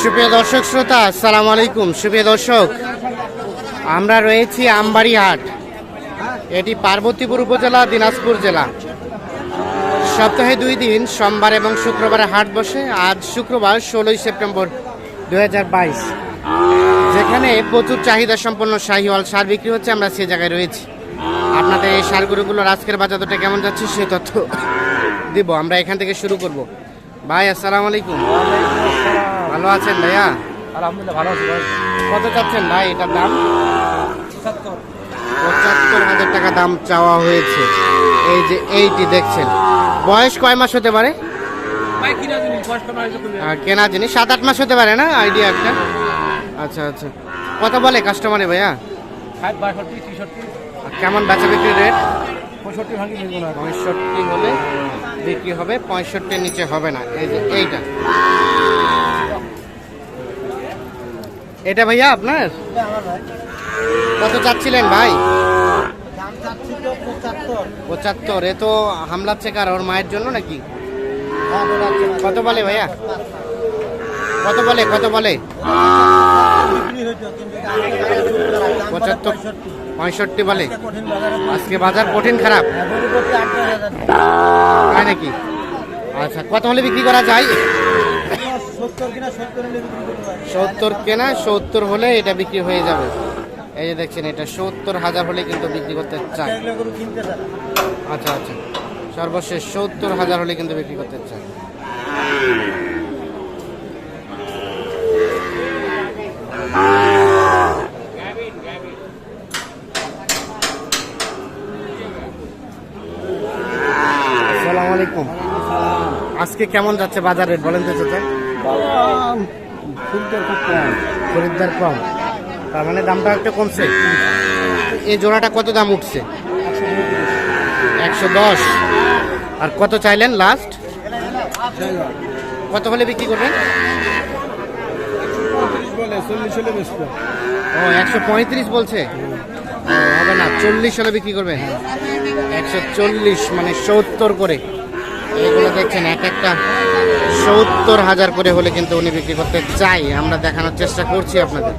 সুপ্রিয় দর্শক শ্রোতা, আসসালামু আলাইকুম। সুপ্রিয় দর্শক, আমরা রয়েছি আমবাড়ি হাট এটি পার্বতীপুর উপজেলা, দিনাজপুর জেলা। সপ্তাহে দুই দিন, সোমবার এবং শুক্রবারে হাট বসে। আজ শুক্রবার, ষোলোই সেপ্টেম্বর দু হাজার বাইশ। যেখানে প্রচুর চাহিদা সম্পন্ন শাহিওয়াল সার বিক্রি হচ্ছে, আমরা সে জায়গায় রয়েছি। আপনাদের এই সারগুলোগুলোর আজকের বাজার দরটা কেমন যাচ্ছে, সে তথ্য দিব। আমরা এখান থেকে শুরু করব। ভাই, আসসালামু আলাইকুম। ভালো আছেন ভাইয়া? আলহামদুলিল্লাহ ভালো আছি ভাই। কত চাচ্ছেন ভাই এটার দাম? পঁচাত্তর। হাজার টাকা দাম চাওয়া হয়েছে। এই যে এইটি দেখছেন। বয়স কয় মাস হতে পারে? ভাই কিনা জিনিস সাত আট মাস হতে পারে? না? আইডিয়া একটা? আচ্ছা আচ্ছা। কত বলে কাস্টমারে ভাইয়া? কেমন বেচা বিক্রি রেট পঁয়ষট্টি ভাঙি পঁয়ষট্টি হলে বিক্রি হবে পঁয়ষট্টির নিচে হবে না। এই যে এইটা। এটা ভাইয়া আপনার? কত চাচ্ছিলেন ভাই? পঁচাত্তর। এ তো হামলাচ্ছে কার? ওর মায়ের জন্য নাকি? কত বলে ভাইয়া? কত বলে? কত বলে? পঁচাত্তর, পঁয়ষট্টি বলে। আজকে বাজার কঠিন খারাপ। তাই নাকি? আচ্ছা কত হলে বিক্রি করা যায়? সত্তর কিনা, সত্তর হলে এটা বিক্রি হয়ে যাবে। এই যে দেখছেন, এটা সত্তর হাজার হলে কিন্তু বিক্রি করতে চায় আচ্ছা আচ্ছা। সর্বশেষ সত্তর হাজার হলে কিন্তু বিক্রি করতে চান। আসসালামু আলাইকুম। আজকে কেমন যাচ্ছে বাজার রেট বলেন তো চাচা। খরিদ্দার কম। তার মানে দামটা একটু কমছে? এই জোড়াটা কত দাম উঠছে? একশো দশ। আর কত চাইলেন লাস্ট কত হলে বিক্রি করবেন? ও একশো পঁয়ত্রিশ বলছে? হবে না চল্লিশ হলে বিক্রি করবেন একশো চল্লিশ মানে সত্তর করে। এগুলো দেখছেন, এক একটা সত্তর হাজার করে হলে কিন্তু উনি বিক্রি করতে চাই। আমরা দেখানোর চেষ্টা করছি আপনাদের।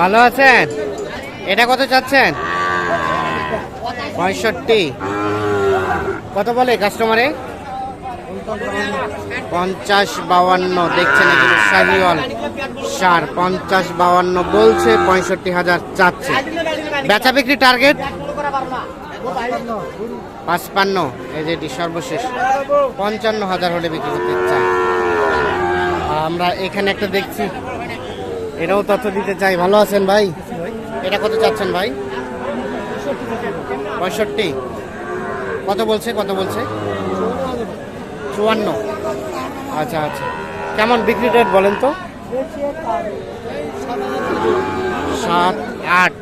ভালো আছেন? এটা কত চাচ্ছেন? পঁয়ষট্টি। কত বলে কাস্টমারে? পঞ্চাশ বাউান্ন দেখছেন সার। পঞ্চাশ বাউান্ন বলছে, পঁয়ষট্টি হাজার চাচ্ছে। বেচা বিক্রি টার্গেট পাঁচপান্ন। এই যেটি সর্বশেষ। পঞ্চান্ন হাজার হলে বিক্রি করতে চাই। আমরা এখানে একটা দেখছি। এটাও তথ্য দিতে চাই। ভালো আছেন ভাই? এটা কত চাচ্ছেন ভাই? পঁয়ষট্টি। কত বলছে? কত বলছে? চুয়ান্ন। আচ্ছা আচ্ছা। কেমন বিক্রি রেট বলেন তো? সাত আট।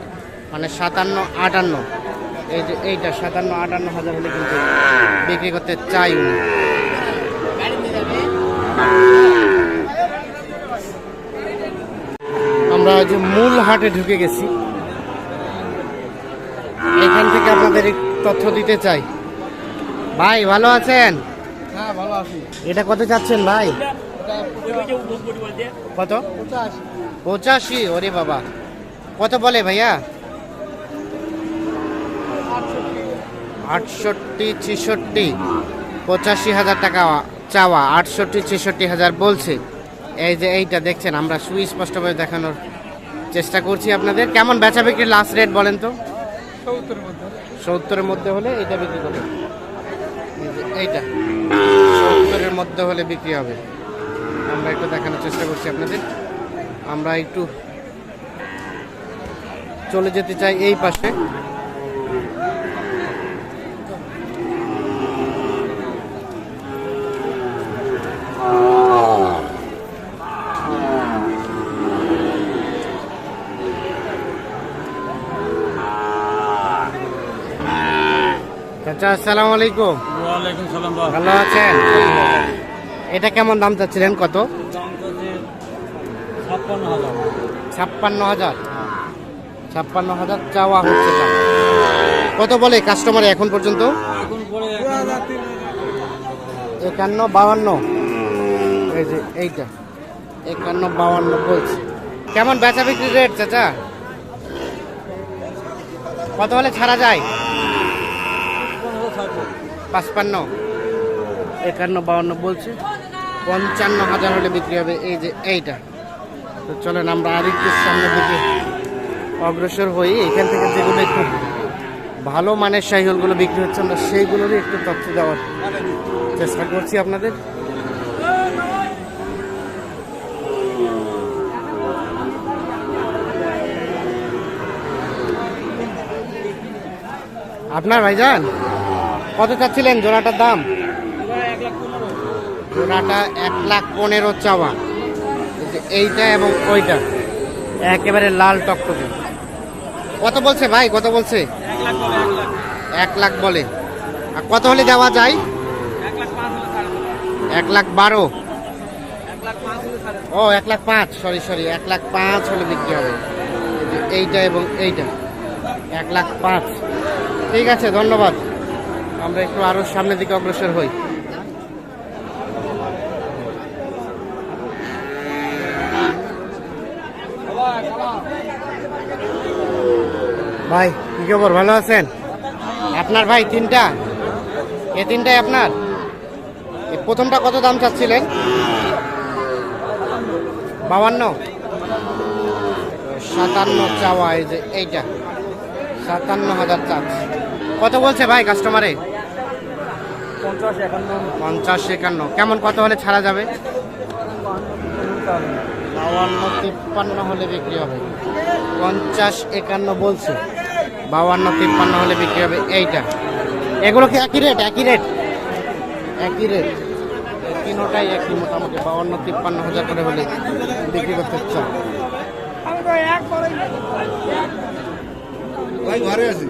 মানে সাতান্ন আটান্ন। এই যে এইটা সাতান্ন আটান্ন হাজার হলে কিন্তু বিক্রি করতে চাই উনি। আমরা যে মূল হাটে ঢুকে গেছি। এখান থেকে আপনাদের তথ্য দিতে চাই। ভাই ভালো আছেন? হ্যাঁ ভালো আছি। এটা কত চাচ্ছেন ভাই? কত? পঁচাশি? ওরে বাবা। কত বলে ভাইয়া? আটষট্টি ছেষট্টি পঁচাশি হাজার টাকা চাওয়া আটষট্টি ছেষট্টি হাজার বলছে। এই যে এইটা দেখছেন আমরা সুস্পষ্টভাবে দেখানোর চেষ্টা করছি আপনাদের। কেমন বেচা বিক্রির লাস্ট রেট বলেন তো? সত্তরের মধ্যে। হলে এটা বিক্রি করবে। এইটা সত্তরের মধ্যে হলে বিক্রি হবে। আমরা একটু দেখানোর চেষ্টা করছি আপনাদের। আমরা একটু চলে যেতে চাই এই পাশে। চাচা আসসালামু আলাইকুম ওয়ালাইকুম সালাম ভালো আছেন? এটা কেমন দাম চাচ্ছিলেন কত? ছাপ্পান্ন হাজার। ছাপ্পান্ন হাজার। চাওয়া হচ্ছে কত বলে কাস্টমার এখন পর্যন্ত? একান্ন বাউান্ন এই যে এইটা। একান্ন বাউান্ন বলছি। কেমন বেচা বিক্রি রেট চাচা? কত হলে ছাড়া যায়? পাঁচপান্ন। একান্ন বাউান্ন বলছে। পঞ্চান্ন হাজার হলে বিক্রি হবে এই যে এইটা। তো চলেন আমরা আর একটু সামনে দিকে অগ্রসর হই। এখান থেকে যেগুলো একটু ভালো মানের সাইকেলগুলো বিক্রি হচ্ছে, আমরা সেইগুলোরই একটু তথ্য দেওয়ার চেষ্টা করছি আপনাদের। আপনার ভাইজান? কত চাচ্ছিলেন জোড়াটার দাম? জোড়াটা এক লাখ পনেরো চাওয়া। এইটা এবং ওইটা। একেবারে লাল টকটকে। কত বলছে ভাই? কত বলছে? এক লাখ বলে। আর কত হলে দেওয়া যায়? এক লাখ বারো। ও, এক লাখ পাঁচ। সরি সরি এক লাখ পাঁচ হলে বিক্রি হবে। এইটা এবং এইটা। এক লাখ পাঁচ। ঠিক আছে, ধন্যবাদ। আমরা একটু আরও সামনের দিকে অগ্রসর হই। ভাই, কি খবর? ভালো আছেন? আপনার ভাই, তিনটা? এ তিনটাই আপনার? প্রথমটা কত দাম চাচ্ছিলেন? বাবান্ন সাতান্ন চাওয়া, এই যে এইটা। সাতান্ন হাজার চার্জ কত বলছে ভাই কাস্টমারে পঞ্চাশ একান্ন। কেমন কত হলে ছাড়া যাবে? বাউান্ন তিপ্পান্ন হলে বিক্রি হবে। পঞ্চাশ একান্ন বলছে। বাউান্ন তিপ্পান্ন হলে বিক্রি হবে এইটা। এগুলো কি একই রেট একই রেট একই রেট তিনোটাই একই মোটামুটি। বাউান্ন তিপ্পান্ন হাজার করে হলে বিক্রি করতে চাও। ভাই ঘরে আছি।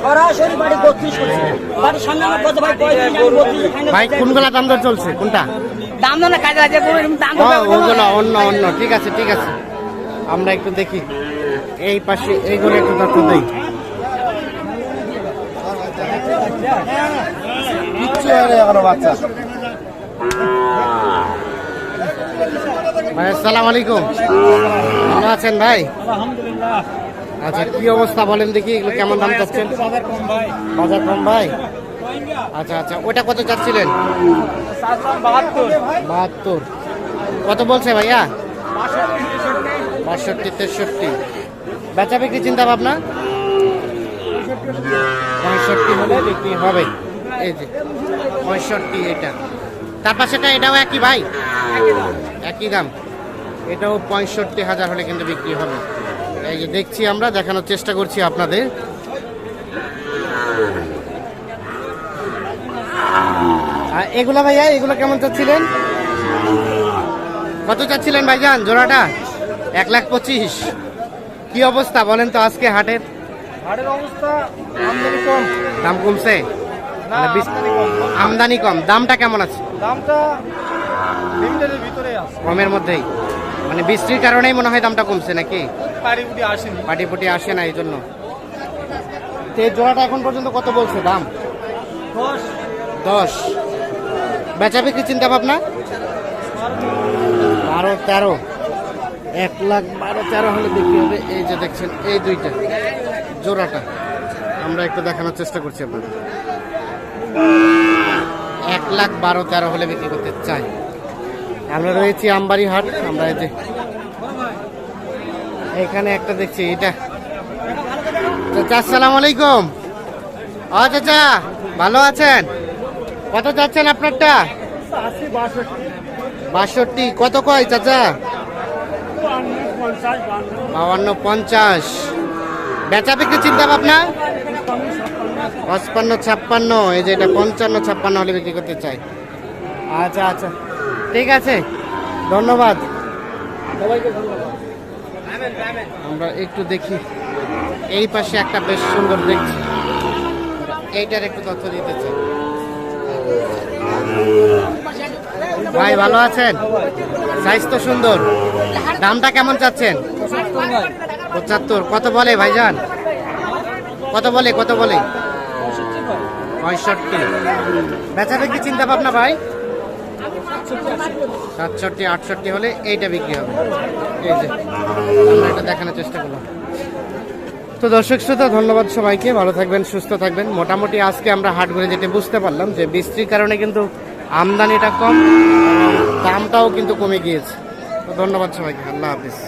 সরাসরি বাড়ি বত্রিশ বাড়ির সামনে আমার কত ভাই ভাই কোনগুলা দাম দর চলছে? কোনটা? দাম দাম না কাজে আছে দাম ওগুলো অন্য অন্য। ঠিক আছে ঠিক আছে। আমরা একটু দেখি। এই পাশে এইগুলো একটু তথ্য দিই। কিচ্ছু হয় না এখনও বাচ্চা। ভাই আসসালামু আলাইকুম। ভালো আছেন ভাই? আলহামদুলিল্লাহ। আচ্ছা কি অবস্থা বলেন দেখি এগুলো কেমন দাম চাচ্ছেন? বাজার কম ভাই। বাজার কম ভাই? আচ্ছা আচ্ছা ওটা কত চাচ্ছিলেন? বাহাত্তর। বাহাত্তর। কত বলছে ভাইয়া? বাষট্টি তেষট্টি। বেচা বিক্রি চিন্তা ভাবনা? পঁয়ষট্টি হলে বিক্রি হবে। এই যে পঁয়ষট্টি এটা। তার পাশেটা এটাও একই ভাই? একই দাম। এটাও পঁয়ষট্টি হাজার হলে কিন্তু বিক্রি হবে। এই যে দেখছি আমরা দেখানোর চেষ্টা করছি আপনাদের। আর এগুলা ভাইয়া এগুলো কেমন চাচ্ছিলেন? কত চাচ্ছিলেন ভাইজান জোড়াটা? এক লাখ পঁচিশ। কি অবস্থা বলেন তো আজকে হাটের? হাটের অবস্থা দাম কমছে? আমদানি কম। দামটা কেমন আছে? দামটা লিমিটেডের ভিতরে আছে। কমের মধ্যেই। মানে বৃষ্টির কারণেই মনে হয় দামটা কমছে নাকি? পাড়ি পুটি আসেনি। পাটি পুটি আসে না এই জন্য। তো এই জোড়াটা এখন পর্যন্ত কত বলছে দাম? দশ। দশ। বেচা বিক্রি চিন্তা ভাবনা? বারো তেরো। এক লাখ বারো তেরো হলে বিক্রি হবে। এই যে দেখছেন এই দুইটা জোড়াটা। আমরা একটু দেখানোর চেষ্টা করছি আপনাদের। লাখ বারো, তেরো হলে বিক্রি করতে চাই। আমরা রয়েছি আমবাড়ি হাট আমরা এই যে এখানে একটা দেখছি, এটা। চাচা, আসসালামু আলাইকুম। ও চাচা, ভালো আছেন? কত চাচ্ছেন আপনারটা? বাষট্টি। কত কয়, চাচা? বাউান্ন, পঞ্চাশ। বেচা বিক্রি চিন্তা ভাবনা? পঁচপান্ন ছাপ্পান্ন এই যে এটা পঞ্চান্ন ছাপ্পান্ন হলে বিক্রি করতে চাই। আচ্ছা আচ্ছা। ঠিক আছে? ধন্যবাদ। আমরা একটু দেখি। এই পাশে একটা বেশ সুন্দর দেখছি এইটার একটু তথ্য দিতে চাই। ভাই ভালো আছেন? সাইজ তো সুন্দর। দামটা কেমন চাচ্ছেন? পঁচাত্তর। কত বলে ভাইজান? কত বলে কত বলে? পঁয়ষট্টি। বেচা বিক্রি চিন্তা ভাবনা ভাই? সাতষট্টি, আটষট্টি হলে এইটা বিক্রি হবে। এই যে, আমরা এটা দেখানোর চেষ্টা করলাম। তো দর্শক শ্রোতা, ধন্যবাদ সবাইকে। ভালো থাকবেন, সুস্থ থাকবেন। মোটামুটি আজকে আমরা হাট ঘুরে যেতে বুঝতে পারলাম যে বৃষ্টির কারণে কিন্তু আমদানিটা কম দামটাও কিন্তু কমে গিয়েছে। তো ধন্যবাদ সবাইকে। আল্লাহ হাফিজ।